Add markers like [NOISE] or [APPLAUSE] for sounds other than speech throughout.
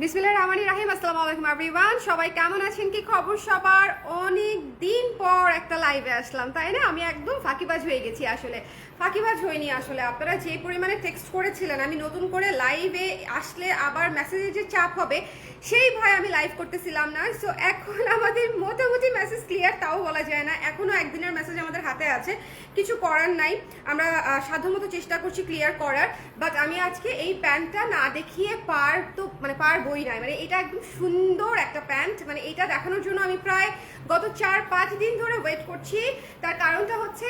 রাহিম আলাইকুম সবাই কেমন আছেন? কি খবর সবার? অনেক দিন পর একটা লাইভে আসলাম, তাই না? আমি একদম ফাঁকিবাজ হয়ে গেছি আসলে। ফাঁকিবাজ হয়নি আসলে। আপনারা যে পরিমাণে টেক্সট করেছিলেন, আমি নতুন করে লাইভে আসলে আবার মেসেজের যে চাপ হবে সেই ভয় আমি লাইভ করতেছিলাম না সো এখন [LAUGHS] আমাদের মোটামুটি মেসেজ ক্লিয়ার তাও বলা যায় না। এখনও একদিনের মেসেজ আমাদের হাতে আছে, কিছু করার নাই। আমরা সাধ্যমতো চেষ্টা করছি ক্লিয়ার করার বাট আমি আজকে এই প্যান্টটা না দেখিয়ে পার তো মানে পার বই নাই। মানে এটা একদম সুন্দর একটা প্যান্ট মানে এটা দেখানোর জন্য আমি প্রায় গত চার পাঁচ দিন ধরে ওয়েট করছি। তার কারণটা হচ্ছে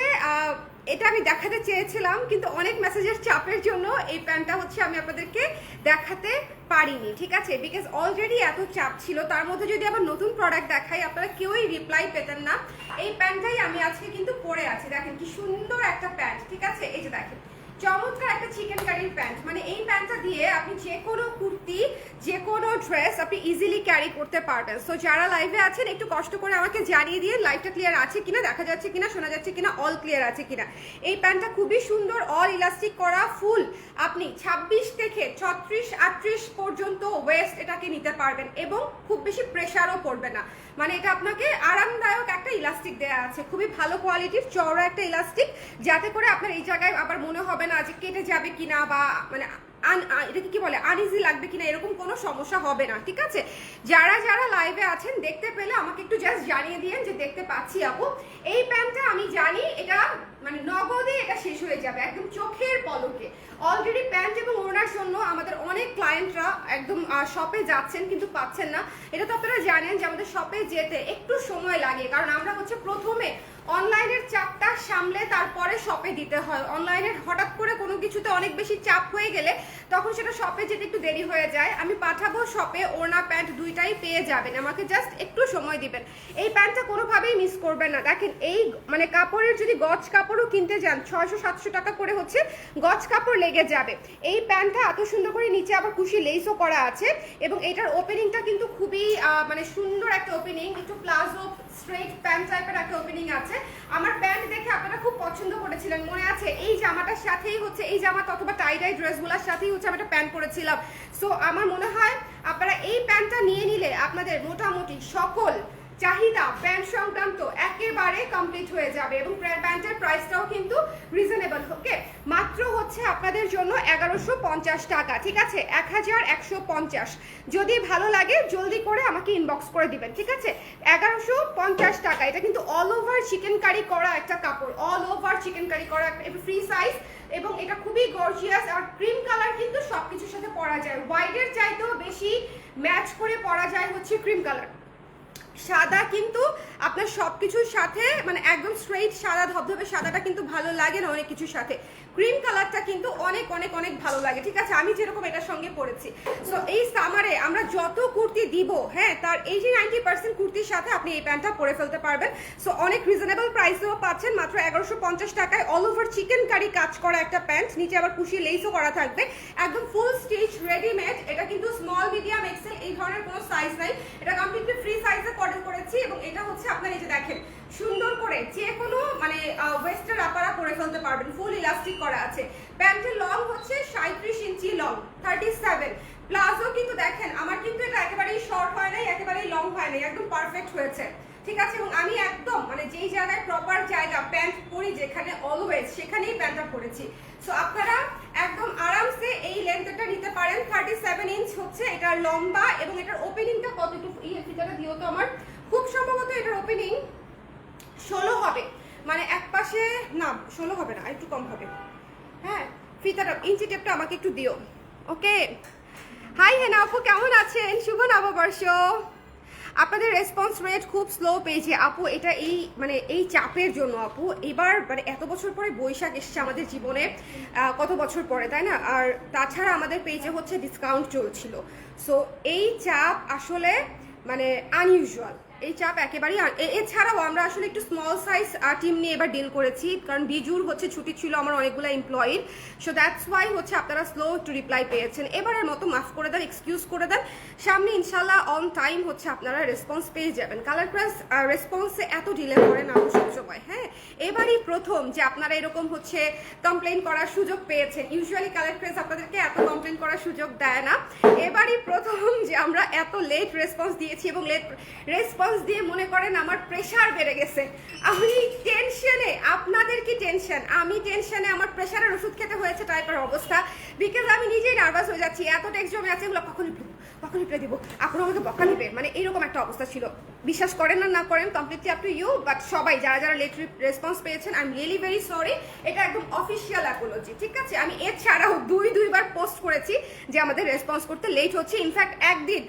এটা আমি দেখাতে চেয়েছিলাম, কিন্তু অনেক মেসেজের চাপের জন্য এই প্যান্টটা হচ্ছে আমি আপনাদেরকে দেখাতে পারিনি, ঠিক আছে? বিকজ অলরেডি এত চাপ ছিল, তার মধ্যে যদি আবার নতুন প্রোডাক্ট দেখাই, আপনারা কেউই রিপ্লাই পেতেন না। এই প্যান্টটাই আমি আজকে কিন্তু পরে আছি, দেখেন কি সুন্দর একটা প্যান্ট, ঠিক আছে? এই যে দেখেন চমৎকার একটা চিকেন কারির প্যান্ট মানে এই প্যান্টটা দিয়ে আপনি যে কোনো কুর্তি, যে কোনো ড্রেস আপনি ইজিলি ক্যারি করতে পারবেন। সো যারা লাইভে আছেন, একটু কষ্ট করে আমাকে জানিয়ে দিয়ে লাইভটা ক্লিয়ার আছে কিনা, দেখা যাচ্ছে কিনা, শোনা যাচ্ছে কিনা অল ক্লিয়ার আছে কিনা। এই প্যান্টটা খুবই সুন্দর অল ইলাস্টিক করা ফুল আপনি 26 থেকে ছত্রিশ, আটত্রিশ পর্যন্ত ওয়েস্ট এটাকে নিতে পারবেন এবং খুব বেশি প্রেশারও পড়বে না। মানে এটা আপনাকে আরামদায়ক একটা ইলাস্টিক দেওয়া আছে। খুবই ভালো কোয়ালিটির চওড়া একটা ইলাস্টিক যাতে করে আপনার এই জায়গায় আবার মনে হবে না যে কেটে যাবে কিনা বা মানে আন- এটাকে কি বলে আনইজি লাগবে কিনা, এরকম কোনো সমস্যা হবে না, ঠিক আছে? যারা যারা লাইভে আছেন, দেখতে পেলে আমাকে একটু জাস্ট জানিয়ে দিয়েন যে দেখতে পাচ্ছি আপু। এই প্যান্টটা আমি জানি এটা মানে নগদে এটা শেষ হয়ে যাবে, একদম চোখের পলকে। অলরেডি প্যান্ট এবং ওড়নার জন্য আমাদের অনেক ক্লায়েন্টরা একদম শপে যাচ্ছেন কিন্তু পাচ্ছেন না। এটা তো আপনারা জানেন যে আমাদের শপে যেতে একটু সময় লাগে। কারণ আমরা হচ্ছে প্রথমে অনলাইনের চাপটা সামলে তারপরে শপে দিতে হয়। অনলাইনের হঠাৎ করে কোনো কিছুতে অনেক বেশি চাপ হয়ে গেলে তখন সেটা শপে যেতে একটু দেরি হয়ে যায়। আমি পাঠাবো শপে ওড়না, প্যান্ট দুইটাই পেয়ে যাবেন। আমাকে জাস্ট একটু সময় দিবেন। এই প্যান্টটা কোনোভাবেই মিস করবেন না। দেখেন, এই মানে কাপড়ের যদি গজ কাপড়ও কিনতে যান, ছয়শো, সাতশো টাকা করে হচ্ছে গজ কাপড় লেগে যাবে। এই প্যান্টটা এত সুন্দর করে নিচে আবার খুশি লেসও করা আছে এবং এটার ওপেনিংটা কিন্তু খুবই মানে সুন্দর একটা ওপেনিং একটু প্লাজো স্ট্রেট প্যান্ট টাইপের একটা ওপেনিং আছে। আমার প্যান্ট দেখে আপনারা খুব পছন্দ করেছিলেন। মনে আছে এই জামাটার সাথেই হচ্ছে, এই জামাটা অথবা টাইডাই ড্রেসগুলোর সাথেই হচ্ছে আমি একটা প্যান্ট পরেছিলাম। সো আমার মনে হয় আপনারা এই প্যান্টটা নিয়ে নিলে আপনাদের মোটামুটি সকল চাহিদা প্যান্ট সংক্রান্ত একেবারে কমপ্লিট হয়ে যাবে এবং প্যান্টের প্রাইসটাও কিন্তু রিজনেবল ওকে মাত্র হচ্ছে আপনাদের জন্য এগারোশো পঞ্চাশ টাকা, ঠিক আছে? এক হাজার একশো পঞ্চাশ। যদি ভালো লাগে, জলদি করে আমাকে ইনবক্স করে দিবেন, ঠিক আছে? এগারোশো পঞ্চাশ টাকা, এটা কিন্তু অল ওভার চিকেন কারি করা একটা কাপড় অল ওভার চিকেন কারি করা একটা ফ্রি সাইজ এবং এটা খুবই গর্জিয়াস আর ক্রিম কালার কিন্তু সব কিছুর সাথে পরা যায়। হোয়াইটের চাইতেও বেশি ম্যাচ করে পরা যায় হচ্ছে ক্রিম কালার সাদা কিন্তু আপনার সব কিছুর সাথে মানে একদম স্ট্রেইট সাদা, ধবধবে সাদাটা কিন্তু ভালো লাগে না অনেক কিছুর সাথে। ক্রিম কালারটা কিন্তু অনেক অনেক অনেক ভালো লাগে, ঠিক আছে? আমি যেরকম এটার সঙ্গে পরেছি। সো এই সামারে আমরা যত কুর্তি দিব হ্যাঁ তার এইটি নাইনটি পার্সেন্ট কুর্তির সাথে আপনি এই প্যান্টটা পরে ফেলতে পারবেন। সো অনেক রিজনেবল প্রাইসেও পাচ্ছেন, মাত্র এগারোশো পঞ্চাশ টাকায় অল ওভার চিকেন কারি কাজ করা একটা প্যান্ট। নিচে আবার খুশি লেসও করা থাকবে। একদম ফুল স্টিচ রেডিমেড এটা কিন্তু স্মল মিডিয়াম এক্সেল এই ধরনের কোনো সাইজ নাই এটা কমপ্লিটলি ফ্রি সাইজে অর্ডার করেছি এবং এটা হচ্ছে আপনার এই যে দেখেন, সুন্দর করে যে কোনো মানে ওয়েস্টার আপারা করে ফেলতে পারবেন ফুল ইলাস্টিক করা আছে। প্যান্টের লং হচ্ছে সাঁত্রিশ inch long thirty seven palazzo কিন্তু দেখেন, আমার কিন্তু এটা একেবারেই শর্ট হয় নাই, একেবারেই লং হয় নাই, একদম পারফেক্ট হয়েছে। ঠিক আছে? এবং আমি একদম মানে যেই জায়গায় প্রপার জায়গা প্যান্ট পরি যেখানে অলওয়েজ সেখানেই প্যান্টটা পরেছি। সো আপনারা একদম আরামসে এই লেন্থটা নিতে পারেন। থার্টি সেভেন ইঞ্চ হচ্ছে এটার লম্বা এবং এটার ওপেনিংটা কতটুকু, এই ফিতাটা দিও তো আমার খুব সম্ভবত এটার ওপেনিং ষোলো হবে। মানে এক পাশে, না, ষোলো হবে না, একটু কম হবে। হ্যাঁ ফিতাটা ইঞ্চি টেপটা আমাকে একটু দিও। ওকে? হাই হেনা আপু, কেমন আছেন? শুভ নববর্ষ। আপনাদের রেসপন্স রেট খুব স্লো পেয়েছে। আপু, এটা এই মানে এই চাপের জন্য আপু। এবার মানে এত বছর পরে বৈশাখ এসছে আমাদের জীবনে কত বছর পরে, তাই না? আর তাছাড়া আমাদের পেজে হচ্ছে ডিসকাউন্ট চলছিল। সো এই চাপ আসলে মানে আনইউজুয়াল এই চাপ একেবারেই এছাড়াও আমরা আসলে একটু স্মল সাইজ টিম নিয়ে এবার ডিল করেছি, কারণ বিজুর হচ্ছে ছুটি ছিল আমার অনেকগুলো এমপ্লয়ির সো দ্যাটস ওয়াই হচ্ছে আপনারা স্লো একটু রিপ্লাই পেয়েছেন। এবারের মতো মাফ করে দেন এক্সকিউজ করে দেন। সামনে ইনশাল্লাহ অন টাইম হচ্ছে আপনারা রেসপন্স পেয়ে যাবেন। কালার প্লাস রেসপন্সে এত ডিলে করে না সবসময় হ্যাঁ? এবারই প্রথম যে আপনারা এরকম হচ্ছে কমপ্লেন করার সুযোগ পেয়েছেন। ইউজুয়ালি কালার প্রেস আপনাদেরকে এত কমপ্লেন করার সুযোগ দেয় না। এবারই প্রথম যে আমরা এত লেট রেসপন্স দিয়েছি এবং লেট রেসপন্স দিয়ে মনে করেন আমার প্রেশার বেড়ে গেছে। আমি টেনশনে আপনাদের কি টেনশন আমি টেনশনে আমার প্রেশারের ওষুধ খেতে হয়েছে টাইপের অবস্থা। বিকজ আমি নিজেই নার্ভাস হয়ে যাচ্ছি, এত টেক্সট জমে আছে, এগুলো কখন রিপ্লাই কখন রিপ্লাই দিব? আপনারা আমাকে বকা নিবে মানে এরকম একটা অবস্থা ছিল। বিশ্বাস করেন না না করেন completely up to you but সবাই যারা যারা লেট রেসপন্স পেয়েছেন I am really very sorry এটা একদম অফিসিয়াল অ্যাপোলজি ঠিক আছে? আমি এছাড়াও দুই, দুইবার পোস্ট করেছি যে আমাদের রেসপন্স করতে লেট হচ্ছে। ইনফ্যাক্ট একদিন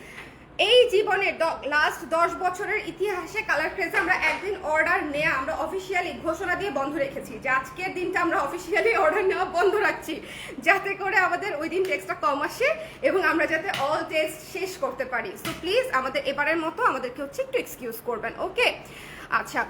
এই জীবনের লাস্ট দশ বছরের ইতিহাসে কালার ক্রেজে আমরা একদিন অর্ডার নেওয়া আমরা অফিসিয়ালি ঘোষণা দিয়ে বন্ধ রেখেছি। যে আজকের দিনটা আমরা অফিসিয়ালি অর্ডার নেওয়া বন্ধ রাখছি। যাতে করে আমাদের ওই দিন টেক্সটা কম আসে এবং আমরা যাতে অল টেস্ট শেষ করতে পারি। সো প্লিজ আমাদের এবারের মতো আমাদেরকে হচ্ছে একটু এক্সকিউজ করবেন ওকে আচ্ছা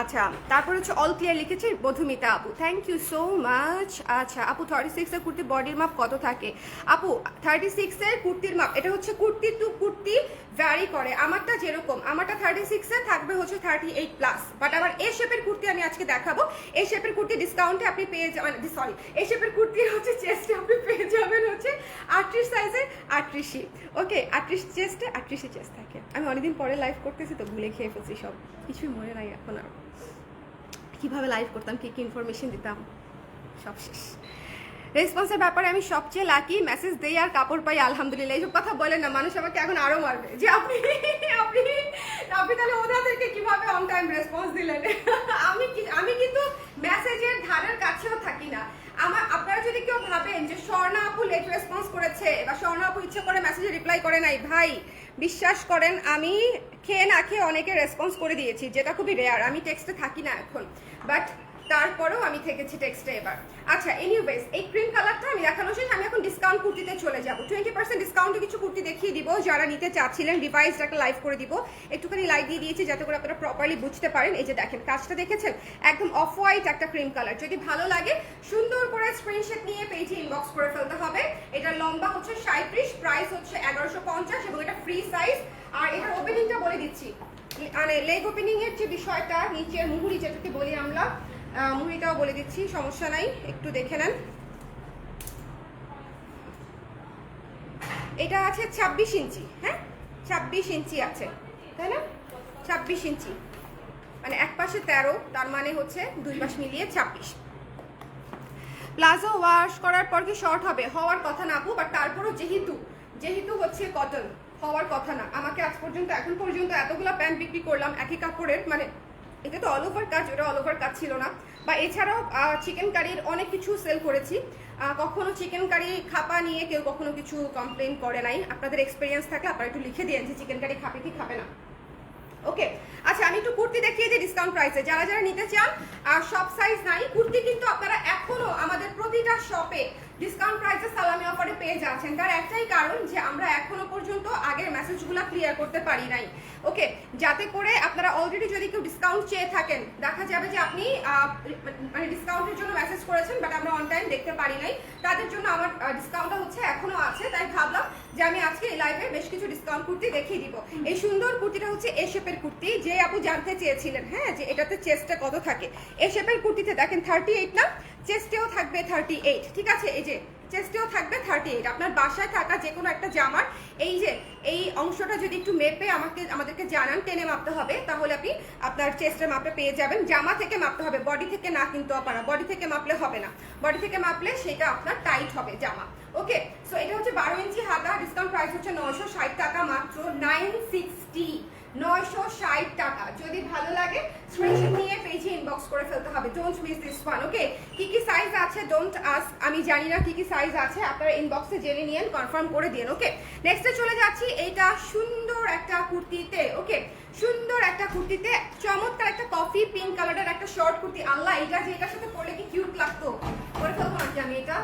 আচ্ছা তারপর হচ্ছে অল ক্লিয়ার লিখেছে মধুমিতা আপু। থ্যাংক ইউ সো মাচ আচ্ছা আপু থার্টি সিক্সের কুর্তি বডির মাপ কত থাকে? আপু থার্টি সিক্সের কুর্তির মাপ এটা হচ্ছে কুর্তি টু কুর্তি ভ্যারি করে। আমারটা যেরকম, আমারটা থার্টি সিক্সে থাকবে হচ্ছে থার্টি এইট প্লাস বাট আমার এ শেপের কুর্তি আমি আজকে দেখাবো। এই শেপের কুর্তি ডিসকাউন্টে আপনি পেয়ে যাবেন সরি এই শেপের কুর্তি হচ্ছে চেস্টে আপনি পেয়ে যাবেন হচ্ছে আটত্রিশ সাইজের আটত্রিশই ওকে আটত্রিশ চেস্টে আটত্রিশে চেস্ট থাকে। আমি অনেকদিন পরে লাইভ করতেছি, তো ভুলে খেয়ে ফেলছি সব। কিছুই মনে নাই এখন আর। কীভাবে লাইভ করতাম, কী কী ইনফরমেশন দিতাম, সব শেষ। রেসপন্সের ব্যাপারে আমি সবচেয়ে লাকি মেসেজ দেই আর কাপড় পাই, আলহামদুলিল্লাহ। এইসব কথা বলেন না, মানুষ আমাকে এখন আরও মারবে। যে আপনি আপনি আপনি তাহলে ওনাদেরকে কীভাবে অন টাইম রেসপন্স দিলেন? আমি আমি কিন্তু মেসেজের ধারের কাছেও থাকি না। আমার, আপনারা যদি কেউ ভাবেন যে স্বর্ণা আপু লেট রেসপন্স করেছে বা স্বর্ণা আপু ইচ্ছে করে মেসেজে রিপ্লাই করে নাই, ভাই, বিশ্বাস করেন, আমি খেয়ে না খেয়ে অনেকে রেসপন্স করে দিয়েছি, যেটা খুবই রেয়ার আমি টেক্সটে থাকি না এখন। বাট তারপরেও আমি থেকেছি টেক্সটে এবার। আচ্ছা এনিওয়েজ এই ক্রিম কালারটা আমি দেখানো শেষ, আমি এখন ডিসকাউন্ট কুর্তিতে চলে যাব। টোয়েন্টি পার্সেন্ট ডিসকাউন্টে কিছু কুর্তি দেখিয়ে দিব, যারা নিতে চাচ্ছিলেন ডিভাইস একটা লাইভ করে দিব। একটুখানি লাইভ দিয়ে দিয়েছি যাতে করে আপনারা প্রপারলি বুঝতে পারেন। এই যে দেখেন, কাজটা দেখেছেন? একদম অফ হোয়াইট একটা ক্রিম কালার যদি ভালো লাগে, সুন্দর করে স্ক্রিনশট নিয়ে পেজে ইনবক্স করে ফেলতে হবে। এটা লম্বা হচ্ছে সাঁত্রিশ প্রাইস হচ্ছে এগারোশো পঞ্চাশ এবং এটা ফ্রি সাইজ আর এটার ওপেনিংটা বলে দিচ্ছি। মানে লেগ ওপেনিং এর যে বিষয়টা, নিচের মুহুরি যেটাকে বলি আমরা মুহুরিটাও বলে দিচ্ছি, সমস্যা নাই, একটু দেখে নেন। এটা আছে ছাব্বিশ ইঞ্চি হ্যাঁ? ছাব্বিশ ইঞ্চি আছে, তাই না? ছাব্বিশ ইঞ্চি। মানে এক পাশে তেরো, তার মানে হচ্ছে দুই পাশ মিলিয়ে ছাব্বিশ। প্লাজো ওয়াশ করার পর কি শর্ট হবে? হওয়ার কথা না আপু বাট তারপরও যেহেতু যেহেতু হচ্ছে কটন, হওয়ার কথা না। আমাকে আজ পর্যন্ত, এখন পর্যন্ত এতগুলো প্যান্ট বিক্রি করলাম একই কাপড়ের মানে এটা তো অল ওভার কাজ, ওটা অল ওভার কাজ ছিল না। বা এছাড়াও চিকেন কারির অনেক কিছু সেল করেছি। কখনো চিকেন কারি খাপা নিয়ে কেউ কখনো কিছু কমপ্লেন করে নাই। আপনাদের এক্সপিরিয়েন্স থাকলে আপনারা একটু লিখে দিয়েন যে চিকেন কারি খাবে কি খাবে না। ওকে আচ্ছা আমি একটু কুর্তি দেখিয়ে দিই ডিসকাউন্ট প্রাইসে যারা যারা নিতে চান আর সব সাইজ নাই, কুর্তি কিন্তু আপনারা এখনও আমাদের প্রতিটা শপে ডিসকাউন্ট প্রাইসে সালামি অফারে পেয়ে যাচ্ছেন। তার একটাই কারণ যে আমরা এখনও পর্যন্ত আগের মেসেজগুলো ক্লিয়ার করতে পারি নাই। ওকে যাতে করে আপনারা অলরেডি যদি কেউ ডিসকাউন্ট চেয়ে থাকেন, দেখা যাবে যে আপনি মানে ডিসকাউন্টের জন্য মেসেজ করেছেন বাট আমরা অন টাইম দেখতে পারি নাই। তাদের জন্য আমার ডিসকাউন্টটা হচ্ছে এখনও আছে, তাই ভাবলাম যে আমি আজকে এই লাইভে বেশ কিছু ডিসকাউন্ট কুর্তি দেখিয়ে দিব। এই সুন্দর কুর্তিটা হচ্ছে এ শেপের কুর্তি, যে আপু জানতে চেয়েছিলেন হ্যাঁ যে এটাতে চেস্টে কত থাকে। এ শেপের কুর্তিতে দেখেন থার্টি এইট না? চেস্টেও থাকবে থার্টি এইট ঠিক আছে? এই যে, চেস্টেও থাকবে থার্টি এইট আপনার বাসায় থাকা যে কোনো একটা জামার, এই যে, এই অংশটা যদি একটু মেপে আমাকে, আমাদেরকে জানান, টেনে মাপতে হবে, তাহলে আপনি আপনার চেস্টের মাপে পেয়ে যাবেন। জামা থেকে মাপতে হবে বডি থেকে না কিন্তু আপনারা বডি থেকে মাপলে হবে না। বডি থেকে মাপলে সেটা আপনার টাইট হবে জামা। ওকে সো এটা হচ্ছে বারো ইঞ্চি হাতা ডিসকাউন্ট প্রাইস হচ্ছে নয়শো ষাট টাকা, মাত্র নাইন সিক্সটি নয়শো ষাট টাকা। যদি ভালো লাগে স্ক্রিনশট নিয়ে পেজে ইনবক্স করে ফেলতে হবে। Don't miss this one okay কি কি সাইজ আছে? ডোন্ট আস্ক আমি জানি না কি কি সাইজ আছে। আপনারা ইনবক্সে জেনে নিয়েন কনফার্ম করে দিন ওকে নেক্সটে চলে যাচ্ছি এইটা সুন্দর একটা কুর্তিতে ওকে সুন্দর একটা কুর্তিতে, চমৎকার একটা কফি পিঙ্ক কালারের একটা শর্ট কুর্তি। আল্লাহ এটা যে এটার সাথে পরলে কি কিউট লাগতো? করে ফেলব আমি এটা এটা?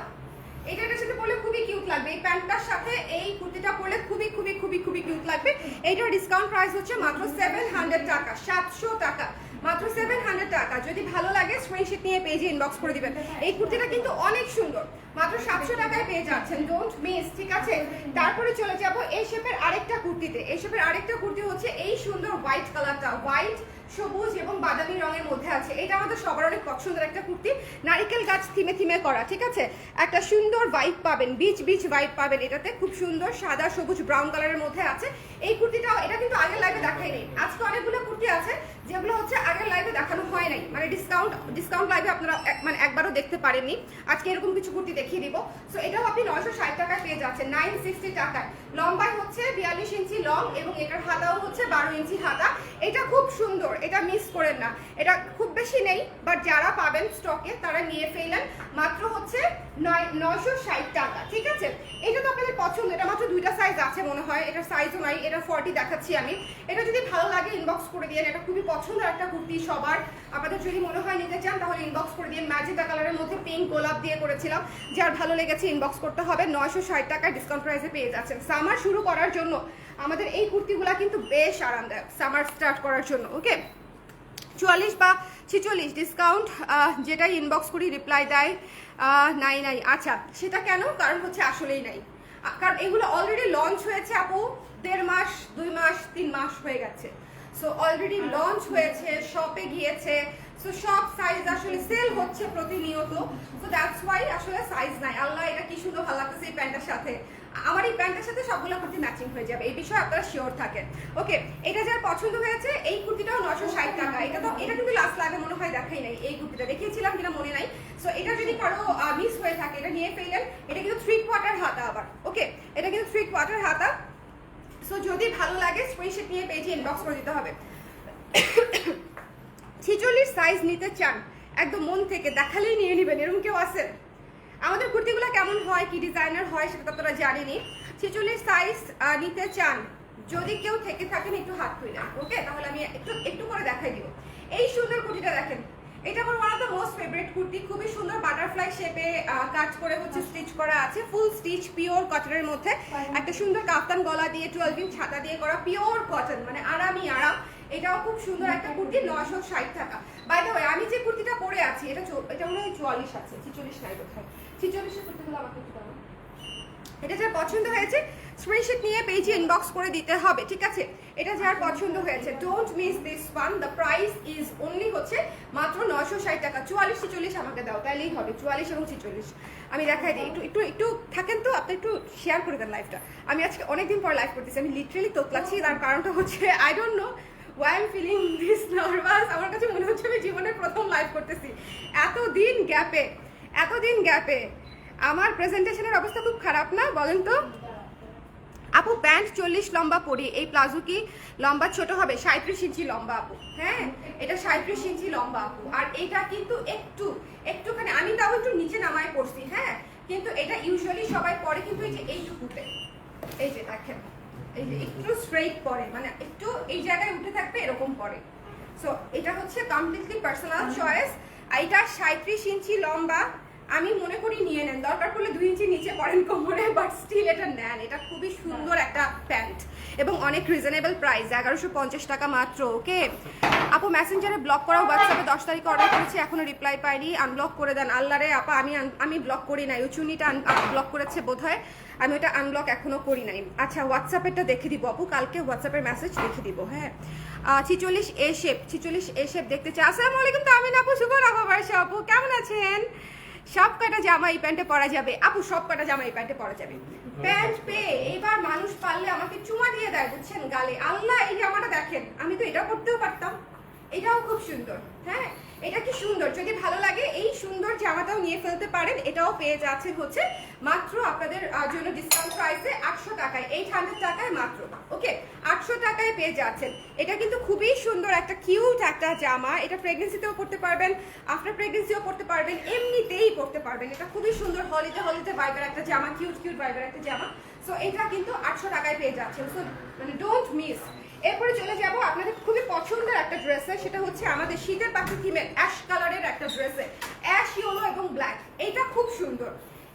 এটার সাথে পরলে খুবই কিউট লাগবে। এই প্যান্টটার সাথে এই কুর্তিটা পরলে খুবই খুবই খুবই খুবই কিউট লাগবে। এইটার ডিসকাউন্ট প্রাইস হচ্ছে মাত্র সেভেন হান্ড্রেড টাকা, সাতশো টাকা। মাত্র সেভেন হান্ড্রেড টাকা। যদি ভালো লাগে স্ক্রিনশিট নিয়ে পেজে ইনবক্স করে দিবেন। এই কুর্তিটা কিন্তু অনেক সুন্দর। মাত্র সাতশো টাকায় পেয়ে যাচ্ছেন। ডোন্ট মিস ঠিক আছে? তারপরে চলে যাব এই শেপের আরেকটা কুর্তিতে। এই শেপের আরেকটা কুর্তি হচ্ছে এই সুন্দর হোয়াইট কালারটা হোয়াইট সবুজ এবং বাদামি রঙের মধ্যে আছে। এটা আমাদের সবার অনেক পছন্দের একটা কুর্তি। নারিকেল গাছ থিমে থিমে করা, ঠিক আছে? একটা সুন্দর হোয়াইট পাবেন বিচ বিচ হোয়াইট পাবেন এটাতে। খুব সুন্দর সাদা, সবুজ ব্রাউন কালারের মধ্যে আছে। এই কুর্তিটাও, এটা কিন্তু আগের লাইভে দেখাই নেই আজকে অনেকগুলো কুর্তি আছে। যেগুলো হচ্ছে আগের লাইভে দেখানো হয় নাই। মানে ডিসকাউন্ট ডিসকাউন্ট লাইভে আপনারা মানে একবারও দেখতে পারেননি। আজকে এরকম কিছু কুর্তি দেখিয়ে দিব। সো এটাও আপনি নয়শো ষাট টাকায় পেয়ে যাচ্ছেন নাইন সিক্সটি টাকায়। লম্বায় হচ্ছে বিয়াল্লিশ ইঞ্চি লং এবং এটার হাতাও হচ্ছে বারো ইঞ্চি হাতা। এটা খুব সুন্দর, এটা মিস করেন না। এটা খুব বেশি নেই বাট যারা পাবেন স্টকে তারা নিয়ে ফেলেন মাত্র হচ্ছে নয়, নয়শো ষাট টাকা, ঠিক আছে? এটা তো আপনাদের পছন্দ, এটা মাত্র দুইটা সাইজ আছে মনে হয়। এটা সাইজও নাই, এটা ফর্টি দেখাচ্ছি আমি। এটা যদি ভালো লাগে ইনবক্স করে দিয়ে এটা খুবই পছন্দের একটা কুর্তি সবার। আপনাদের যদি মনে হয় নিতে চান, তাহলে ইনবক্স করে দিয়ে ম্যাজেন্টা কালারের মধ্যে পিঙ্ক গোলাপ দিয়ে করেছিলাম। যার ভালো লেগেছে ইনবক্স করতে হবে। নয়শো ষাট টাকায় ডিসকাউন্ট প্রাইসে পেয়ে যাচ্ছেন। সামার শুরু করার জন্য আমাদের এই কুর্তিগুলো কিন্তু বেশ আরামদায়ক। সামার স্টার্ট করার জন্য ওকে চুয়াল্লিশ বা ছিচল্লিশ ডিসকাউন্ট যেটা ইনবক্স করি রিপ্লাই দেয়। নাই নাই। আচ্ছা সেটা কেন? কারণ হচ্ছে আসলেই নাই। কারণ এগুলো অলরেডি লঞ্চ হয়েছে, আপু। দেড় মাস, দুই মাস, তিন মাস হয়ে গেছে। সো অলরেডি লঞ্চ হয়েছে শপে গিয়েছে। সো সব সাইজ আসলে সেল হচ্ছে প্রতিনিয়ত। সো দ্যাটস ওয়াই আসলে সাইজ নাই। আল্লাহ এটা কি সুন্দর ভালো লাগতেছে এই প্যান্টের সাথে। আমার এই প্যান্টের সাথে সবগুলো কুর্তি ম্যাচিং হয়ে যাবে। এই বিষয়ে আপনারা শিওর থাকেন। ওকে এটা যার পছন্দ হয়েছে, এই কুর্তিটাও নশো ষাট টাকা। এটা তো, এটা কিন্তু লাস্ট লাগে মনে হয় দেখাই নাই এই কুর্তিটা। দেখিয়েছিলাম কিনা মনে নাই। সো এটা যদি কারও মিস হয়ে থাকে, এটা নিয়ে ফেললেন, এটা কিন্তু থ্রি কোয়ার্টার হাতা আবার। ওকে এটা কিন্তু থ্রি কোয়ার্টার হাতা। সো যদি ভালো লাগে স্ক্রিনশট নিয়ে পেজে ইনবক্স করে দিতে হবে। ছিচল্লিশ সাইজ নিতে চান, একদম মন থেকে দেখালেই নিয়ে নেবেন এরকম কেউ আছেন? আমাদের কুর্তিগুলো কেমন হয়, কি ডিজাইনার হয়, সেটা তো আপনারা জানেনই। ছেচল্লিশ সাইজ নিতে চান, যদি কেউ থেকে থাকেন, একটু হাত তুলেন ওকে তাহলে আমি একটু একটু করে দেখাই দিব। এই সুন্দর কুর্তিটা দেখেন এটা আমার one of the most favourite kurti. খুবই সুন্দর বাটারফ্লাই শেপে কাজ করে হচ্ছে স্টিচ করা আছে। ফুল স্টিচ পিওর কটনের মধ্যে। একটা সুন্দর কাপ্তান গলা দিয়ে টুয়েলভ ইঞ্চ ছাতা দিয়ে করা পিওর কটন মানে আরামই আরাম। এটাও খুব সুন্দর একটা কুর্তি নশো ষাট টাকা। বাই দ্য ওয়ে আমি যে কুর্তিটা পরে আছি এটা এটা মনে হয় চুয়াল্লিশ আছে ছিচল্লিশ নাই কোথায় ছিচল্লিশের কুর্তিগুলো আমাকে একটু। এটা যার পছন্দ হয়েছে স্ক্রিনশট নিয়ে পেজে ইনবক্স করে দিতে হবে ঠিক আছে? এটা যার পছন্দ হয়েছে। Don't miss this one the price is only হচ্ছে মাত্র নশো ষাট টাকা। চুয়াল্লিশ ছিচল্লিশ আমাকে দাও, তাইলেই হবে। চুয়াল্লিশ এবং ছিচল্লিশ। আমি দেখাই দিই। একটু একটু একটু থাকেন তো? আপনি একটু শেয়ার করে দেন লাইভটা আমি আজকে অনেকদিন পর লাইভ করতেছি। আমি লিটারেলি তোতলাচ্ছি তার কারণটা হচ্ছে I don't know why am feeling this nervous আমার কাছে মনে হচ্ছে আমি জীবনের প্রথম লাইভ করতেছি। এতদিন গ্যাপে এতদিন গ্যাপে আমার প্রেজেন্টেশনের অবস্থা খুব খারাপ না? বলেন তো। আপু, প্যান্ট চল্লিশ লম্বা পরি, এই প্লাজো কি লম্বা ছোট হবে? সাঁত্রিশ ইঞ্চি লম্বা আপু। হ্যাঁ? এটা সাঁত্রিশ ইঞ্চি লম্বা আপু। আর এটা কিন্তু একটু, একটুখানি, আমি তাও একটু নিচে নামায় পড়ছি হ্যাঁ? কিন্তু এটা ইউজুয়ালি সবাই পরে, কিন্তু এই যে এইটুকুতে, এই যে দেখেন, এই যে একটু স্ট্রেইট পরে মানে একটু এই জায়গায় উঠে থাকবে, এরকম পরে। সো এটা হচ্ছে কমপ্লিটলি পার্সোনাল চয়েস এটা সাঁত্রিশ ইঞ্চি লম্বা আমি মনে করি নিয়ে নেন। দরকার পড়লে দুই ইঞ্চি নিচে পড়েন কোমরে বাট স্টিল এটা নেন। এটা খুবই সুন্দর একটা প্যান্ট এবং অনেক রিজনেবল প্রাইস এগারোশো পঞ্চাশ টাকা মাত্র ওকে আপু মেসেঞ্জারে ব্লক করা হোয়াটসঅ্যাপে দশ তারিখে অর্ডার করেছি, এখনও রিপ্লাই পাইনি। আনব্লক করে দেন। আল্লাহরে আপা, আমি আমি ব্লক করি নাই। উচুনিটা ব্লক করেছে বোধহয়। আমি ওটা আনব্লক এখনও করি নাই। আচ্ছা হোয়াটসঅ্যাপেরটা দেখে দিব আপু, কালকে হোয়াটসঅ্যাপের মেসেজ দেখে দিব হ্যাঁ? ছিচল্লিশ এ শেপ, ছিচল্লিশ এ শেপ দেখতে চাই। আসসালামু আলাইকুম তামিন আপু, শুভ নববর্ষ আপু, কেমন আছেন? সব কটা জামা এই প্যান্টে পরা যাবে? আপু, সব কটা জামা এই প্যান্টে পরা যাবে? প্যান্ট পেয়ে এবার মানুষ পারলে আমাকে চুমা দিয়ে দেয়, বুঝছেন? গালে। আল্লাহ, এই জামাটা দেখেন। আমি তো এটা করতেও পারতাম। এটাও খুব সুন্দর হ্যাঁ? এটা কি সুন্দর? যদি ভালো লাগে, এই সুন্দর জামাটাও নিয়ে ফেলতে পারেন। এটাও পেয়ে যাচ্ছে হচ্ছে মাত্র আপনাদের জন্য ডিসকাউন্ট প্রাইসে আটশো টাকায়। এইট হান্ড্রেড টাকায় মাত্র ওকে আটশো টাকায় পেয়ে যাচ্ছেন। এটা কিন্তু খুবই সুন্দর, একটা কিউট একটা জামা। এটা প্রেগনেন্সিতেও পড়তে পারবেন আফটার প্রেগনেন্সিও পড়তে পারবেন, এমনিতেই পড়তে পারবেন। এটা খুবই সুন্দর হলিডে হলিতে ভাইবের একটা জামা কিউট কিউট ভাইবের একটা জামা। সো এটা কিন্তু আটশো টাকায় পেয়ে যাচ্ছেন। সো মানে ডোন্ট মিস এরপরে চলে যাব আপনাদের খুবই পছন্দের একটা ড্রেসে সেটা হচ্ছে আমাদের শীতের পাখি থিমের অ্যাশ কালারের একটা ড্রেসে অ্যাশ ইয়েলো এবং ব্ল্যাক এইটা খুব সুন্দর।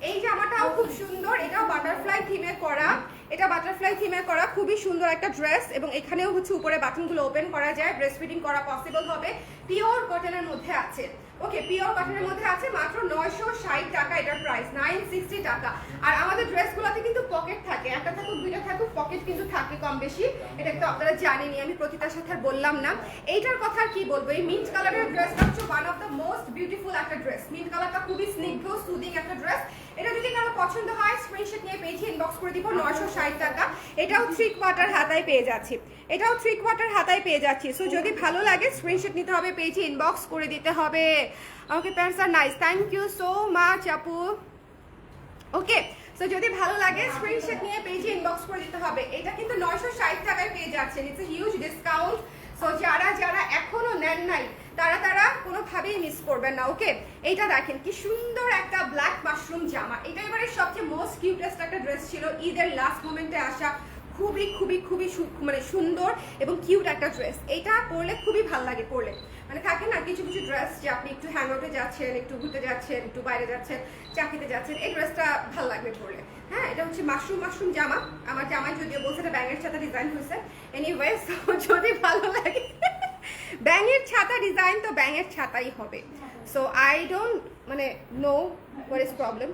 এই জামাটাও খুব সুন্দর, এটাও বাটারফ্লাই থিমে করা। এটা বাটারফ্লাই থিমে করা খুবই সুন্দর একটা ড্রেস এবং এখানেও হচ্ছে উপরে বাটনগুলো ওপেন করা যায় ব্রেস্ট ফিটিং করা পসিবল হবে। পিওর কটনের মধ্যে আছে। ওকে পিওর কটনের মধ্যে আছে মাত্র নয়শো ষাট টাকা এটার প্রাইস নাইন সিক্সটি টাকা। আর আমাদের ড্রেসগুলোতে কিন্তু পকেট থাকে। একটা থাকুক দুইটা থাকুক পকেট কিন্তু থাকে কম বেশি। এটা কিন্তু আপনারা জানেনি আমি প্রতিটার সাথে আর বললাম না। এইটার কথা আর কি বলব? এই মিন্ট কালারের ড্রেসটা হচ্ছে one of the most beautiful একটা ড্রেস মিন্ট কালারটা খুবই স্নিগ্ধ সুদিং একটা ড্রেস এটা যদি কারও পছন্দ হয় স্ক্রিনশট নিয়ে পেয়েছি ইনবক্স করে দিব নয়শো ষাট টাকা। এটাও থ্রি কোয়ার্টার হাতায় পেয়ে যাচ্ছি। এটাও থ্রি কোয়ার্টার হাতায় পেয়ে যাচ্ছি। সো যদি ভালো লাগে স্ক্রিনশট নিতে হবে পেজে ইনবক্স করে দিতে হবে। Okay pants are nice thank you so much আপু। ওকে সো যদি ভালো লাগে স্ক্রিনশট নিয়ে পেজে ইনবক্স করে দিতে হবে। এটা কিন্তু নয়শো ষাট টাকায় পেয়ে যাচ্ছেন। ইটস হিউজ ডিসকাউন্ট সো যারা যারা এখনও নেন নাই তারা তারা কোনোভাবেই মিস করবেন না। ওকে এইটা দেখেন কি সুন্দর একটা ব্ল্যাক মাশরুম জামা। এটা এবারে সবচেয়ে মোস্ট কিউটেস্ট একটা ড্রেস ছিল ঈদের লাস্ট মোমেন্টে আসা। খুবই খুবই খুবই মানে সুন্দর এবং কিউট একটা ড্রেস এটা পরলে খুবই ভালো লাগে পরলে। মানে থাকে না, কিছু কিছু ড্রেস যে আপনি একটু হ্যাংআউটে যাচ্ছেন, একটু ঘুরতে যাচ্ছেন, একটু বাইরে যাচ্ছেন, চাকরিতে যাচ্ছেন, এই ড্রেসটা ভালো লাগবে পরলে। হ্যাঁ এটা হচ্ছে মাশরুম মাশরুম জামা। আমার জামাই যদিও বলছে এটা ব্যাঙের সাথে ডিজাইন হয়েছে। এনিওয়েজ যদি ভালো লাগে ব্যাঙের ছাতা ডিজাইন তো ব্যাঙের ছাতাই হবে। সো আই ডোন্ট মানে নো হোয়াট ইজ প্রবলেম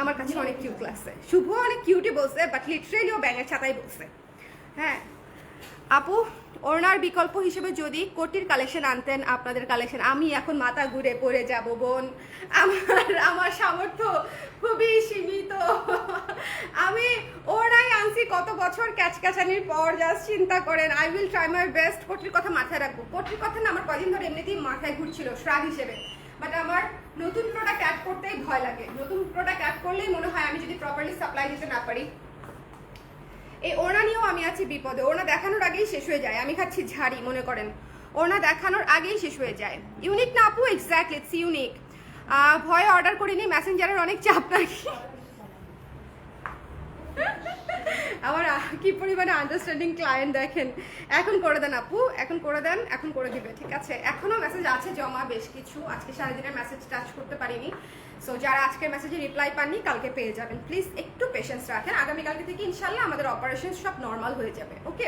আমার কাছে অনেক কিউট লাগছে শুভ অনেক কিউটই বলছে বাট লিটারেলি ও ব্যাঙের ছাতাই বলছে। হ্যাঁ। আপু, ওনার বিকল্প হিসেবে যদি কোটির কালেকশন আনতেন, আপনাদের কালেকশন আমি এখন মাথা ঘুরে পড়ে যাব, বোন। আমার আমার সামর্থ্য খুবই সীমিত। কত বছর ক্যাচক্যাচানির পর জাস্ট চিন্তা করেন। I will try my best কোটির কথা মাথায় রাখব। কোটির কথা না আমার কদিন ধরে এমনিতেই মাথায় ঘুরছিল শ্রাগ হিসেবে। বাট আমার নতুন প্রোডাক্ট অ্যাড করতেই ভয় লাগে। নতুন প্রোডাক্ট অ্যাড করলেই মনে হয় আমি যদি প্রপারলি সাপ্লাই দিতে না পারি। এই ওড়না নিয়েও আমি আছি বিপদে। ওড়না দেখানোর আগেই শেষ হয়ে যায়। আমি খাচ্ছি ঝাড়ি, মনে করেন। ওড়না দেখানোর আগেই শেষ হয়ে যায়। ইউনিক না আপু এক্স্যাক্টলি ইটস ইউনিক ভয়ে অর্ডার করিনি মেসেঞ্জারের অনেক চাপ নাকি? আহ, কি পরিমাণে আন্ডারস্ট্যান্ডিং ক্লায়েন্ট দেখেন? এখন করে দেন আপু এখন করে দেন এখন করে দিবে ঠিক আছে? এখনও মেসেজ আছে জমা বেশ কিছু। আজকে সারাদিনের মেসেজ টাচ করতে পারিনি। সো যারা আজকের মেসেজে রিপ্লাই পাননি কালকে পেয়ে যাবেন। প্লিজ একটু পেশেন্স রাখেন। আগামীকালকে থেকে ইনশাল্লাহ আমাদের অপারেশন সব নর্মাল হয়ে যাবে ওকে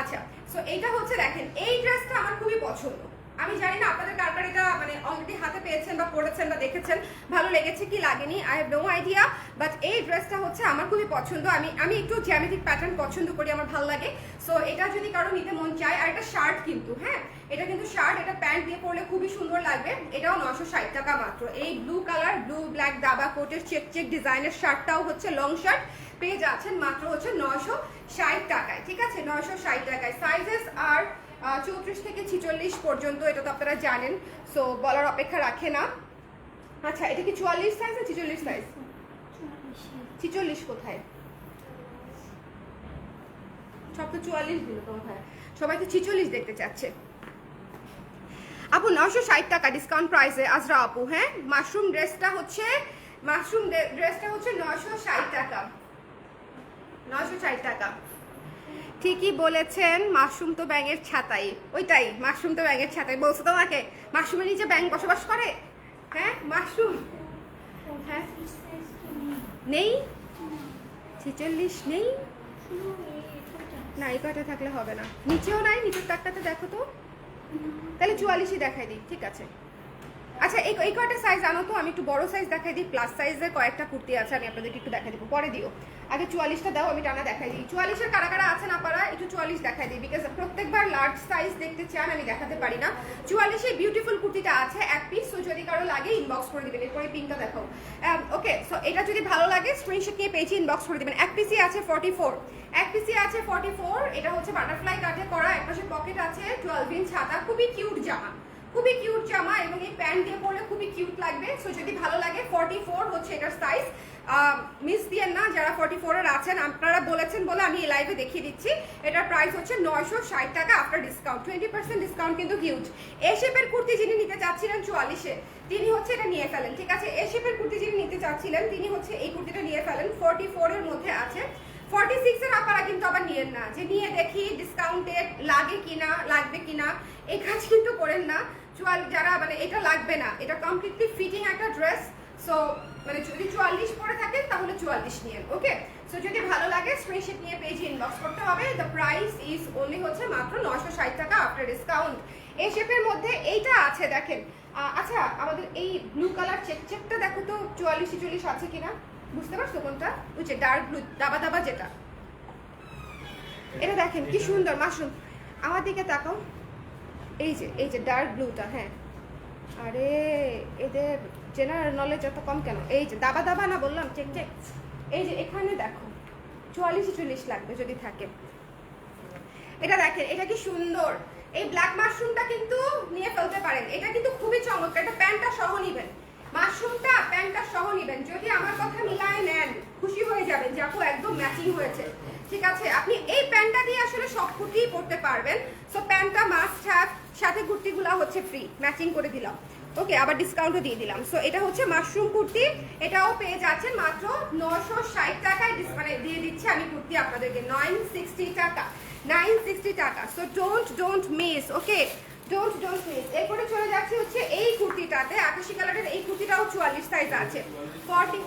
আচ্ছা সো এইটা হচ্ছে দেখেন এই ড্রেসটা আমার খুবই পছন্দ। আমি জানি না, আপনাদের কার কার এটা মানে অলরেডি হাতে পেয়েছেন বা পড়েছেন বা দেখেছেন, ভালো লেগেছে কি লাগেনি I have no idea but এই ড্রেসটা হচ্ছে আমার খুবই পছন্দ, আমি আমি একটু জ্যামেটিক প্যাটার্ন পছন্দ করি, আমার ভালো লাগে সো এটা যদি কারও নিতে মন চায়, আর এটা শার্ট কিন্তু হ্যাঁ এটা কিন্তু শার্ট এটা প্যান্ট দিয়ে পরলে খুবই সুন্দর লাগবে, এটাও নশো ষাট টাকা মাত্র, এই ব্লু কালার ব্লু ব্ল্যাক দাবা কোটের চেক চেক ডিজাইনের শার্টটাও হচ্ছে লং শার্ট পেয়ে যাচ্ছেন মাত্র হচ্ছে নশো ষাট টাকায়, ঠিক আছে নশো ষাট টাকায় সাইজেস আর চৌত্রিশ থেকে ছিচল্লিশ পর্যন্ত, এটা তো আপনারা জানেন সো বলার অপেক্ষা রাখে না। আচ্ছা এটা কি চুয়াল্লিশ সাইজ না ছিচল্লিশ সাইজ ছিচল্লিশ কোথায়? সব তো চুয়াল্লিশ দিল ভাই সবাই তো ছিচল্লিশ দেখতে চাচ্ছে। আপু, নশো ষাট টাকা ডিসকাউন্ট প্রাইসে আজরা আপু হ্যাঁ? মাশরুম ড্রেসটা হচ্ছে মাশরুম ড্রেসটা হচ্ছে নশো ষাট টাকা। নশো ষাট টাকা। ঠিকই বলেছেন, মাশরুম তো ব্যাঙের ছাতাই। ওইটাই, মাশরুম তো ব্যাঙের ছাতাই। বলছো তোমাকে, মাশরুমের নিচে ব্যাঙ বসবাস করে? হ্যাঁ মাশরুম? হ্যাঁ। নেই? ছেচল্লিশ নেই? না, এই কয়টা থাকলে হবে না। নিচেও নাই, নিচের তারটাতে দেখো তো। তাহলে চুয়াল্লিশই দেখাই দিই, ঠিক আছে। আচ্ছা এই এই কয়টা সাইজ আনো তো? আমি একটু বড় সাইজ দেখাই দিই প্লাস সাইজের কয়েকটা কুর্তি আছে, আমি আপনাদেরকে একটু দেখাই দিব। পরে দিও। আগে চুয়াল্লিশটা দাও, আমি টানা দেখাই দিই। চুয়াল্লিশের কারা কারা আছেন আপনারা একটু চুয়াল্লিশ দেখাই দিই বিকজ প্রত্যেকবার লার্জ সাইজ দেখতে চান, আমি দেখাতে পারি না। চুয়াল্লিশে বিউটিফুল কুর্তিটা আছে, এক পিস সো যদি কারও লাগে ইনবক্স করে দেবেন, এরপরে পিঙ্কটা দেখাও। ওকে সো এটা যদি ভালো লাগে স্ক্রিনশট নিয়ে পেয়েছি ইনবক্স করে দেবেন। এক পিসি আছে ফর্টি ফোর এক পিসি আছে ফর্টি ফোর এটা হচ্ছে বাটারফ্লাই কাটে করা, এক পাশে পকেট আছে টুয়েলভ ইঞ্চ ছাতা, খুবই কিউট জামা। খুবই কিউট জামা, এবং এই প্যান্ট দিয়ে পরলে খুবই কিউট লাগবে। সো যদি ভালো লাগে ফর্টি ফোর হচ্ছে এটার সাইজ মিস দিয়েন না, যারা ফর্টি ফোরের আছেন, আপনারা বলেছেন বলে আমি এই লাইভে দেখিয়ে দিচ্ছি। এটার প্রাইস হচ্ছে নয়শো ষাট টাকা after discount twenty percent discount কিন্তু হিউজ এ শেপের কুর্তি যিনি নিতে চাচ্ছিলেন চুয়াল্লিশে তিনি হচ্ছে এটা নিয়ে ফেলেন, ঠিক আছে? এ শেপের কুর্তি যিনি নিতে চাচ্ছিলেন, তিনি হচ্ছে এই কুর্তিটা নিয়ে ফেলেন ফর্টি ফোরের মধ্যে আছে। ফর্টি সিক্সের আপনারা কিন্তু আবার নিয়েন না, যে নিয়ে দেখি ডিসকাউন্টে লাগে কিনা, লাগবে কিনা এই কাজ কিন্তু করেন না। চুয়াল যারা মানে এটা লাগবে না, এটা কমপ্লিটলি ফিটিং একটা ড্রেস সো মানে যদি চুয়াল্লিশ পরে থাকেন তাহলে চুয়াল্লিশ নিয়েন ওকে সো যদি ভালো লাগে স্ক্রিনশট নিয়ে পেজে ইনবক্স করতে হবে। দ্য প্রাইস ইজ অনলি হচ্ছে মাত্র নশো ষাট টাকা আফটার ডিসকাউন্ট এই শেপের মধ্যে এইটা আছে দেখেন। আচ্ছা আমাদের এই ব্লু কালার চেক চেকটা দেখো তো চুয়াল্লিশ চল্লিশ আছে কিনা? বুঝতে পারছ কোনটা? ওই যে ডার্ক ব্লু দাবা দাবা যেটা। এটা দেখেন কি সুন্দর মাশরুম। আমার দিকে তাকাও। এই যে এই যে ডার্ক ব্লুটা হ্যাঁ। আরে, এদের জেনারেল নলেজ এত কম কেন? এই যে দাবা দাবা না বললাম চেক চেক এই যে এখানে দেখো, চুয়াল্লিশ চল্লিশ লাগবে যদি থাকে। এটা দেখেন, এটা কি সুন্দর? এই ব্ল্যাক মাশরুমটা কিন্তু নিয়ে ফেলতে পারেন। এটা কিন্তু খুবই চমৎকার, এটা প্যান্টটা সহ নিবেন। মাশরুমটা প্যান্টটা সহ নিবেন, যদি আমার কথা মিলায় নেন, খুশি হয়ে যাবেন যে আপু, একদম ম্যাচিং হয়েছে। ঠিক আছে, আপনি এই প্যান্টটা দিয়ে আসলে সব কুর্তিই পরতে পারবেন। সো প্যান্টটা মাস্ট হ্যাভ সাথে কুর্তিগুলো হচ্ছে ফ্রি ম্যাচিং করে দিলাম। ওকে আবার ডিসকাউন্টও দিয়ে দিলাম। সো এটা হচ্ছে মাশরুম কুর্তি। এটাও পেয়ে যাচ্ছেন মাত্র নশো ষাট টাকায় মানে দিয়ে দিচ্ছি আমি কুর্তি আপনাদেরকে। নাইন সিক্সটি টাকা। নাইন সিক্সটি টাকা। So don't don't miss okay don't don't miss এরপরে চলে যাচ্ছি হচ্ছে এই কুর্তিটাতে। আকাশি কালারের এই কুর্তিটাও চুয়াল্লিশ সাইজ আছে। ফর্টি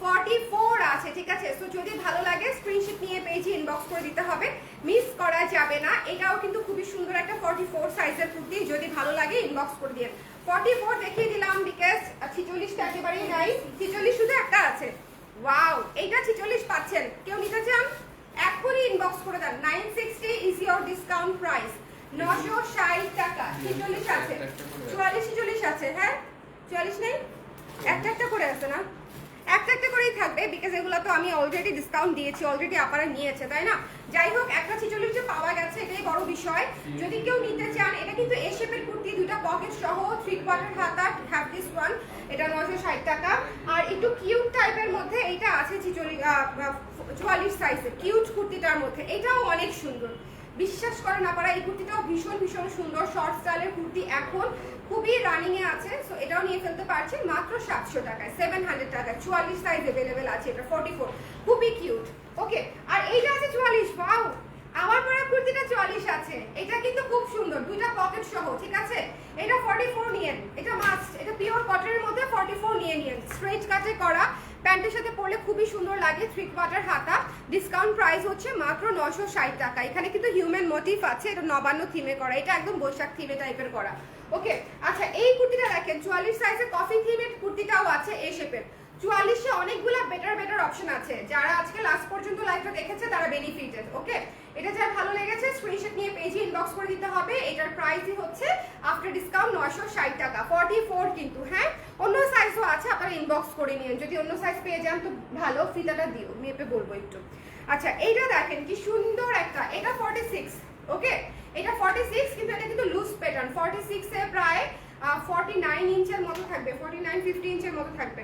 ফর্টি ফোর আছে, ঠিক আছে? সো যদি ভালো লাগে স্ক্রিনশট নিয়ে পেজে ইনবক্স করে দিতে হবে। মিস করা যাবে না। এটাও কিন্তু খুবই সুন্দর একটা ফর্টি ফোর সাইজের কুর্তি। যদি ভালো লাগে ইনবক্স করে দিয়ে। ফর্টি ফোর দেখিয়ে দিলাম বিকজ ছিচল্লিশটা একেবারেই নাই। ছিচল্লিশ শুধু একটা আছে। ওয়াও এইটা ছিচল্লিশ পাচ্ছেন। কেউ নিতে চান? এখনই ইনবক্স করে দেন। Nine sixty is your discount price নশো ষাট টাকা। ছিচল্লিশ আছে? চুয়াল্লিশ ছিচল্লিশ আছে হ্যাঁ? চুয়াল্লিশ নেই? একটা একটা করে আছে না? একটা একটা করেই থাকবে বিকজ এগুলো তো আমি অলরেডি ডিসকাউন্ট দিয়েছি অলরেডি আপনারা নিয়েছে, তাই না? যাই হোক, একটা ছিচল্লিশ যে পাওয়া গেছে, এটাই বড় বিষয়। যদি কেউ নিতে চান, এটা কিন্তু এ শেপের কুর্তি, দুইটা পকেট সহ থ্রি কোয়ার্টার হাতা হ্যাভ দিস ওয়ান এটা নশো ষাট টাকা। আর একটু কিউট টাইপের মধ্যে এইটা আছে ছিচল্লিশ চুয়াল্লিশ সাইজের কিউট কুর্তিটার মধ্যে, এটাও অনেক সুন্দর। বিশ্বাস করে না পারা এই কুর্তিটাও ভীষণ ভীষণ সুন্দর শর্ট স্টাইলের কুর্তি এখন খুবই রানিং এ আছে সো এটাও নিয়ে ফেলতে পারছেন মাত্র সাতশো টাকায় সেভেন হান্ড্রেড টাকা চুয়াল্লিশ সাইজ অ্যাভেলেবেল আছে, এটা ফোর্টি ফোর খুবই কিউট ওকে আর এইটা আছে চুয়াল্লিশ পাও আমার পরা কুর্তিটা চুয়াল্লিশ আছে, এটা কিন্তু খুব সুন্দর, দুইটা পকেট সহ, ঠিক আছে? এটা ফর্টি ফোর নিয়েন, এটা মাস্ট এটা পিওর কটনের মধ্যে ফর্টি ফোর নিয়ে নিয়েন স্ট্রেট কাটে করা প্যান্টের সাথে পরলে খুবই সুন্দর লাগে থ্রি কোয়ার্টার হাতা। ডিসকাউন্ট প্রাইস হচ্ছে মাত্র নশো ষাট টাকা। এখানে কিন্তু হিউম্যান মোটিভ আছে, এটা নবান্ন থিমে করা। এটা একদম বৈশাখ থিমে টাইপের করা। ওকে আচ্ছা এই কুর্তিটা দেখেন, চুয়াল্লিশ সাইজে কফি থিমের কুর্তিটাও আছে এই শেপের চুয়াল্লিশে অনেকগুলো বেটার বেটার অপশন আছে। যারা আজকে লাস্ট পর্যন্ত লাইফটা দেখেছে, তারা বেনিফিটেড ওকে এটা যার ভালো লেগেছে স্ক্রিনশট নিয়ে পেজে ইনবক্স করে দিতে হবে। এটার প্রাইসই হচ্ছে আফটার ডিসকাউন্ট নশো ষাট টাকা। ফর্টি ফোর কিন্তু হ্যাঁ? অন্য সাইজও আছে, আপনারা ইনবক্স করে নিন। যদি অন্য সাইজ পেয়ে যান, তো ভালো, ফিতাটা দিও, মেপে বলব একটু। আচ্ছা এইটা দেখেন কি সুন্দর একটা, এটা ফর্টি সিক্স ওকে এটা ফর্টি সিক্স কিন্তু এটা কিন্তু লুজ প্যাটার্ন ফর্টি সিক্সে প্রায় ফর্টি নাইন ইঞ্চের মতো থাকবে ফর্টি নাইন ফিফটি ইঞ্চের মতো থাকবে।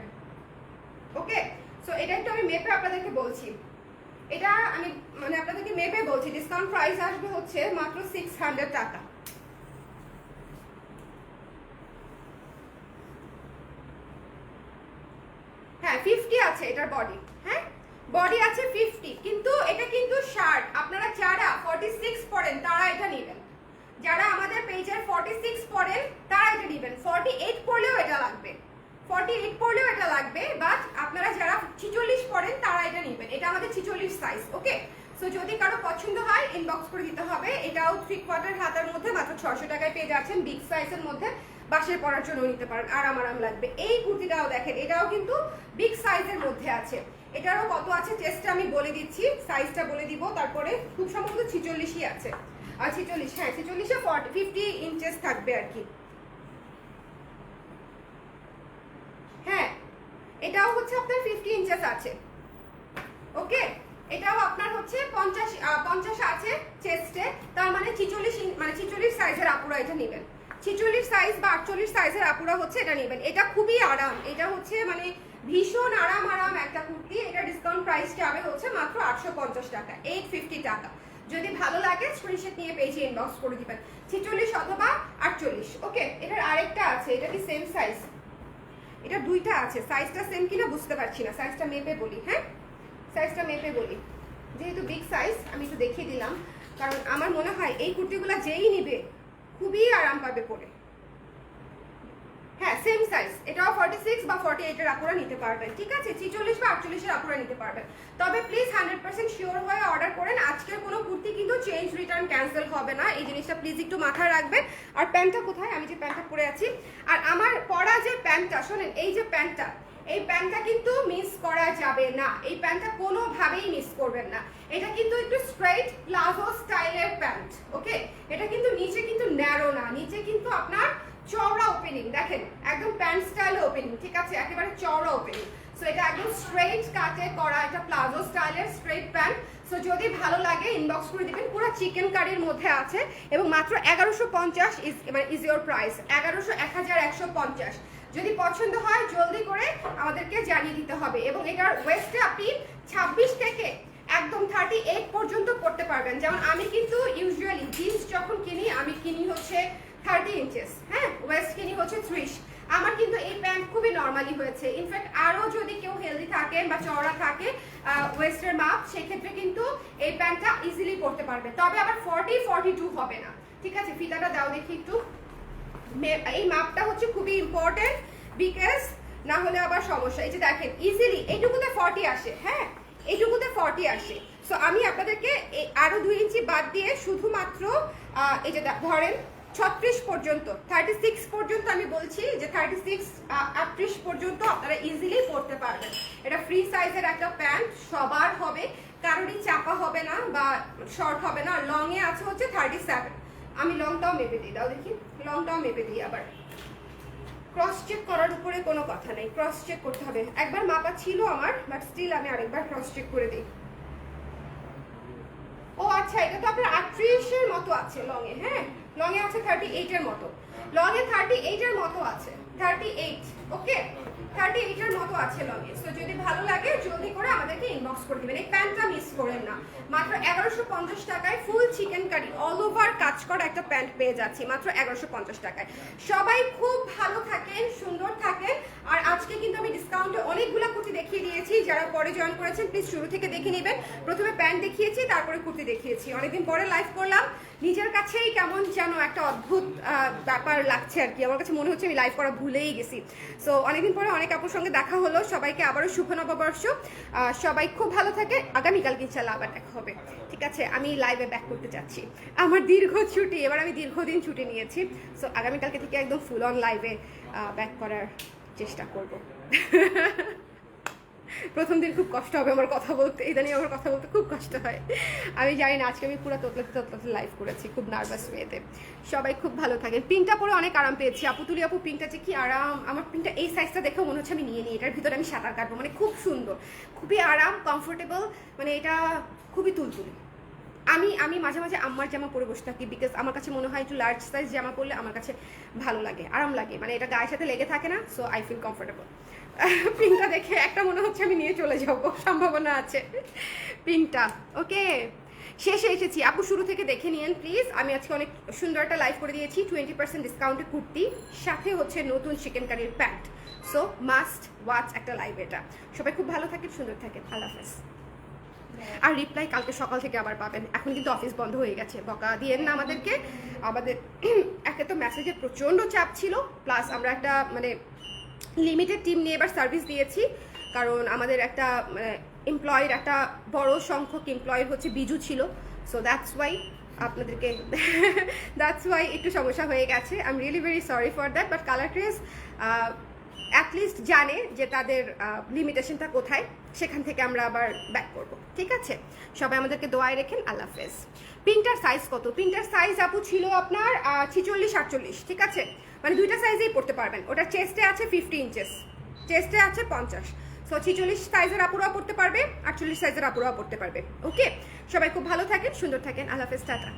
ওকে সো এটা একটু আমি মেপে আপনাদেরকে বলছি। এটা আমি মানে আপনাদেরকে মেপে বলছি ডিসকাউন্ট প্রাইস আসবে হচ্ছে মাত্র সিক্স হান্ড্রেড টাকা। হ্যাঁ ফিফটি আছে এটার বডি হ্যাঁ? বডি আছে ফিফটি কিন্তু এটা কিন্তু শার্ট আপনারা যারা ফর্টি সিক্স পড়েন, তারা এটা নেবেন। যারা আমাদের পেজের ফর্টি সিক্স পড়েন, তারা এটা নেবেন। ফর্টি এইট পড়লেও এটা লাগবে। ফর্টি এইট পড়লেও এটা লাগবে বাট আপনারা যারা ছিচল্লিশ পড়েন তারা এটা নেবেন। এটা আমাদের ছিচল্লিশ সাইজ ওকে সো যদি কারও পছন্দ হয় ইনবক্স করে দিতে হবে। এটাও থ্রি কোয়ার্টার হাতার মধ্যে মাত্র ছশো টাকায় পেয়ে যাচ্ছেন বিগ সাইজের মধ্যে বাসের পরার জন্য নিতে পারেন আরাম আরাম লাগবে। এই কুর্তিটাও দেখেন, এটাও কিন্তু বিগ সাইজের মধ্যে আছে। এটারও কত আছে টেস্টটা আমি বলে দিচ্ছি সাইজটা বলে দিব, তারপরে খুব সম্ভবত ছিচল্লিশই আছে। আর ছিচল্লিশ হ্যাঁ ছিচল্লিশে ফর্টি ফিফটি ইঞ্চেস থাকবে আর কি হ্যাঁ এটাও হচ্ছে আপনার ফিফটি ইঞ্চেস আছে। ওকে এটাও আপনার হচ্ছে পঞ্চাশ পঞ্চাশ আছে চেস্টে তার মানে ছিচল্লিশ মানে ছিচল্লিশ সাইজের আপুরা এটা নেবেন। ছিচল্লিশ সাইজ বা আটচল্লিশ সাইজের আপুরা হচ্ছে এটা নেবেন। এটা খুবই আরাম। এটা হচ্ছে মানে ভীষণ আরাম আরাম একটা কুর্তি। এটা ডিসকাউন্ট প্রাইস যাবে হচ্ছে মাত্র আটশো পঞ্চাশ টাকা এইট ফিফটি টাকা। যদি ভালো লাগে স্ক্রিনশট নিয়ে পেজে ইনবক্স করে দিবেন। ছিচল্লিশ অথবা আটচল্লিশ ওকে এটার আরেকটা আছে, এটা কি সেম সাইজ এটা দুইটা আছে। সাইজটা সেম কিনা বুঝতে পারছি না। সাইজটা মেপে বলি হ্যাঁ? সাইজটা মেপে বলি। যেহেতু বিগ সাইজ আমি একটু দেখিয়ে দিলাম। কারণ আমার মনে হয় এই কুর্তিগুলো যেই নিবে, খুবই আরাম পাবে পরে। হ্যাঁ সেম সাইজ এটাও ফর্টি সিক্স বা ফর্টি এইটের আপুরা নিতে পারবেন, ঠিক আছে? ছিচল্লিশ বা আটচল্লিশের আপুরা নিতে পারবেন। তবে প্লিজ হান্ড্রেড পার্সেন্ট শিওর হয়ে অর্ডার করেন আজকের কোনো কুর্তি কিন্তু চেঞ্জ রিটার্ন ক্যান্সেল হবে না। এই জিনিসটা প্লিজ একটু মাথায় রাখবেন। আর প্যান্টটা কোথায়? আমি যে প্যান্টটা পরে আছি। আর আমার পরা যে প্যান্টটা, শোনেন, এই যে প্যান্টটা, এই প্যান্টটা কিন্তু মিস করা যাবে না। এই প্যান্টটা কোনোভাবেই মিস করবেন না। এটা কিন্তু একটু স্ট্রেইট প্লাজো স্টাইলের প্যান্ট ওকে এটা কিন্তু নিচে কিন্তু ন্যারো না। নিচে কিন্তু আপনার চওড়া ওপেনিং দেখেন, একদম প্যান্ট স্টাইলে ওপেনিং ঠিক আছে? একেবারে চওড়া ওপেনিং সো এটা একদম স্ট্রেইট কাটে করা, এটা প্লাজো স্টাইলের স্ট্রেইট প্যান্ট সো যদি ভালো লাগে ইনবক্স করে দিবেন, পুরো চিকেন কারির মধ্যে আছে। এবং মাত্র এগারোশো পঞ্চাশ ইজ মানে ইজ ইয়োর প্রাইস এগারোশো এক হাজার একশো পঞ্চাশ। যদি পছন্দ হয়, জলদি করে আমাদেরকে জানিয়ে দিতে হবে। এবং এটার ওয়েস্টে আপনি ছাব্বিশ থেকে একদম থার্টি এইট পর্যন্ত করতে পারবেন। যেমন আমি কিন্তু ইউজুয়ালি জিন্স যখন কিনি, আমি কিনি হচ্ছে থার্টি ইঞ্চেস হ্যাঁ? ওয়েস্ট কিনি হচ্ছে ত্রিশ। আমার কিন্তু এই প্যান্ট খুবই নর্মালি হয়েছে। ইনফ্যাক্ট আরও যদি কেউ হেলদি থাকে বা চওড়া থাকে ওয়েস্টের মাপ সেক্ষেত্রে কিন্তু এই প্যান্টটা ইজিলি পরতে পারবে। তবে আবার ফর্টি ফর্টি টু হবে না। ঠিক আছে? ফিতাটা দাও দেখি একটু। এই মাপটা হচ্ছে খুবই ইম্পর্টেন্ট বিকজ না হলে আবার সমস্যা। এই যে দেখেন ইজিলি এইটুকুতে ফর্টি আসে হ্যাঁ? এইটুকুতে ফর্টি আসে। সো আমি আপনাদেরকে এই আরও দুই ইঞ্চি বাদ দিয়ে শুধুমাত্র এই যে ধরেন ছত্রিশ পর্যন্ত থার্টি সিক্স পর্যন্ত আমি বলছি যে থার্টি সিক্স আটত্রিশ পর্যন্ত আপনারা ইজিলি পরতে পারবেন। এটা ফ্রি সাইজের একটা প্যান্ট সবার হবে, কারোরই চাপা হবে না বা শর্ট হবে না। লং এ আছে হচ্ছে থার্টি সেভেন আমি লংটাও মেপে দিই, দাও দেখি। লংটাও মেপে দিই আবার। ক্রস চেক করার উপরে কোনো কথা নেই। ক্রস চেক করতে হবে। একবার মাপা ছিল আমার বাট স্টিল আমি আরেকবার ক্রস চেক করে দিই। ও আচ্ছা এটা তো আপনার আটত্রিশের মতো আছে লং এ হ্যাঁ? লং এ আছে থার্টি এইটের মতো। লং এ থার্টি এইটের মতো আছে। থার্টি এইট ওকে থার্টি এইটের মতো আছে লং এ সো যদি ভালো লাগে, জলদি করে আমাদেরকে ইনবক্স করে দিবেন। এই প্যান্টটা মিস করেন না। মাত্র এগারোশো পঞ্চাশ টাকায় full chicken curry all over কাজ করা একটা প্যান্ট পেয়ে যাচ্ছি। মাত্র এগারোশো পঞ্চাশ টাকায়। সবাই খুব ভালো থাকেন, সুন্দর থাকেন। আর আজকে কিন্তু আমি ডিসকাউন্টে অনেকগুলো কুর্তি দেখিয়ে দিয়েছি। যারা পরে জয়েন করেছেন প্লিজ শুরু থেকে দেখে নেবেন। প্রথমে প্যান্ট দেখিয়েছি, তারপরে কুর্তি দেখিয়েছি। অনেকদিন পরে লাইভ করলাম। নিজের কাছেই কেমন যেন একটা অদ্ভুত ব্যাপার লাগছে আর কি। আমার কাছে মনে হচ্ছে আমি লাইভ করা ভুলেই গেছি। সো অনেকদিন পরে অনেক আপুর সঙ্গে দেখা হলো। সবাইকে আবারও শুভ নববর্ষ সবাই খুব ভালো থাকে। আগামীকাল ইনশাল্লাহ আবার দেখা হবে। ঠিক আছে, আমি লাইভে ব্যাক করতে চাচ্ছি আমার দীর্ঘ ছুটি, এবার আমি দীর্ঘদিন ছুটি নিয়েছি। সো আগামীকালকে থেকে একদম ফুল অন লাইভে ব্যাক করার চেষ্টা করব। [LAUGHS] প্রথম দিন খুব কষ্ট হবে আমার কথা বলতে, ইদানিং আমার কথা বলতে খুব কষ্ট হয়। আমি জানি না, আজকে আমি পুরো তোতলাতে তোতলাতে লাইভ করেছি, খুব নার্ভাস ওয়েতে সবাই খুব ভালো থাকেন। পিঙ্কটা পরে অনেক আরাম পেয়েছি। আপু, তুলি আপু পিঙ্কটা যে কি আরাম। আমার পিঙ্কটা এই সাইজটা দেখেও মনে হচ্ছে আমি নিয়ে নিই। এটার ভিতরে আমি সাঁতার কাটবো। মানে খুব সুন্দর। খুবই আরাম কমফোর্টেবল মানে এটা খুবই তুলতুলি। আমি আমি মাঝে মাঝে আমার জামা পরে বসে থাকি বিকজ আমার কাছে মনে হয় একটু লার্জ সাইজ জামা পরলে আমার কাছে ভালো লাগে, আরাম লাগে। মানে এটা গায়ের সাথে লেগে থাকে না সো আই ফিল কমফোর্টেবল পিঙ্কটা দেখে একটা মনে হচ্ছে আমি নিয়ে চলে যাব, সম্ভাবনা আছে। পিঙ্কটা, ওকে? শেষে এসেছি। আপু, শুরু থেকে দেখে নিয়েন প্লিজ আমি আজকে অনেক সুন্দর একটা লাইভ করে দিয়েছি টোয়েন্টি পার্সেন্ট ডিসকাউন্টে কুর্তি, সাথে হচ্ছে নতুন চিকেন কারির প্যান্ট সো মাস্ট ওয়াচ একটা লাইভ এটা। সবাই খুব ভালো থাকেন, সুন্দর থাকেন। আল্লাহ হাফেজ। আর রিপ্লাই কালকে সকাল থেকে আবার পাবেন। এখন কিন্তু অফিস বন্ধ হয়ে গেছে। বকা দিয়েন না আমাদেরকে। আমাদের, একে তো মেসেজে প্রচণ্ড চাপ ছিল। প্লাস আমরা একটা মানে লিমিটেড টিম নিয়ে এবার সার্ভিস দিয়েছি। কারণ আমাদের একটা এমপ্লয়ের একটা বড় সংখ্যক এমপ্লয়ের হচ্ছে বিজু ছিল। সো দ্যাটস ওয়াই আপনাদেরকে [LAUGHS] দ্যাটস ওয়াই একটু সমস্যা হয়ে গেছে। I am really very sorry for that but colour trace at least জানে যে তাদের লিমিটেশনটা কোথায়। সেখান থেকে আমরা আবার ব্যাক করব। ঠিক আছে? সবাই আমাদেরকে দোয়ায় রেখেন। আল্লাহ হাফেজ। পিনটার সাইজ কত? পিনটার সাইজ আপু ছিল আপনার ছিচল্লিশ, আটচল্লিশ। ঠিক আছে? মানে দুইটা সাইজেই পড়তে পারবেন। ওটা চেস্টে আছে ফিফটি ইঞ্চেস চেস্টে আছে পঞ্চাশ। সো ছিচল্লিশ সাইজের আপুরাও পড়তে পারবে, আটচল্লিশ সাইজের আপুরাও পড়তে পারবে। ওকে সবাই খুব ভালো থাকেন, সুন্দর থাকেন। আল্লাহ হাফেজ, টাটা।